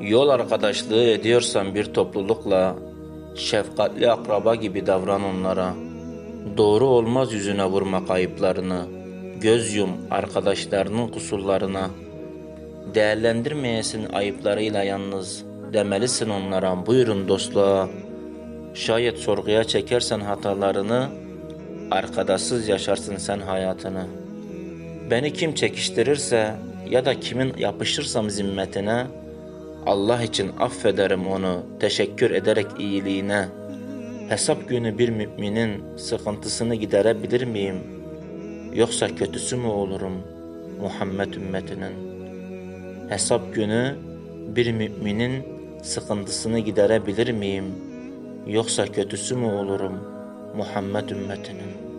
Yol arkadaşlığı ediyorsan bir toplulukla, şefkatli akraba gibi davran onlara. Doğru olmaz yüzüne vurma kayıplarını, göz yum arkadaşlarının kusurlarına. Değerlendirmeyesin ayıplarıyla yalnız, demelisin onlara buyurun dostluğa. Şayet sorguya çekersen hatalarını, arkadaşsız yaşarsın sen hayatını. Beni kim çekiştirirse ya da kimin yapışırsam zimmetine, Allah için affederim onu teşekkür ederek iyiliğine. Hesap günü bir müminin sıkıntısını giderebilir miyim? Yoksa kötüsü mü olurum Muhammed ümmetinin? Hesap günü bir müminin sıkıntısını giderebilir miyim? Yoksa kötüsü mü olurum Muhammed ümmetinin?